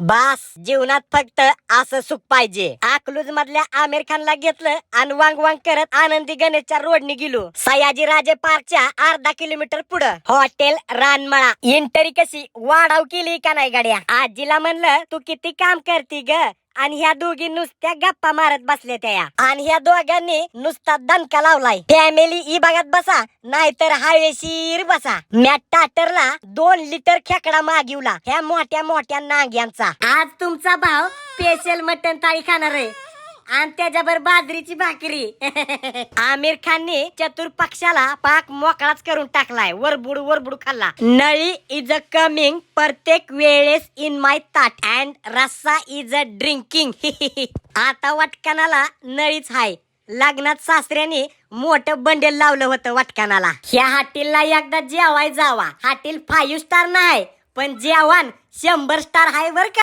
बास जीवनात फक्त असं सुख पाहिजे. अकलूज मधल्या आमिर खानला घेतलं आणि वांग वांग करत आनंदी गणेशच्या रोडनी गेलो. सयाजी राजे पार्कच्या अर्धा किलोमीटर पुढं. हॉटेल रानमळा. इंटरी कशी? वाढाव केली का नाही गाड्या? आजीला म्हणलं तू किती काम करती ग? आणि ह्या दोघी नुसत्या गप्पा मारत बसल्या त्या. आणि ह्या दोघांनी नुसता दणका लावलाय. फॅमिली ई बघत बसा नाहीतर हवेशीर बसा. मॅट टाटरला दोन लिटर खेकडा मागिवला ह्या मोठ्या मोठ्या नांग्यांचा. आज तुमचा भाव स्पेशल मटन ताळी खाणार आहे. आणि त्याच्यावर बाजरीची भाकरी. आमिर खानने चतुर पक्षाला पाक मोकळाच करून टाकलाय. वरबुड वरबुड खाल्ला. नळी इज अ कमिंग प्रत्येक वेळेस इन माय ताट अँड रस्सा इज अ ड्रिंकिंग आता वाटकानाला नळीच हाय. लग्नात सासऱ्याने मोठं बंडेल लावलं होतं वाटकानाला. ह्या हाटीलला एकदा जेवाय जावा. हाटील फाईव्ह स्टार नाही पण जेवण शंभर स्टार हाय बर का?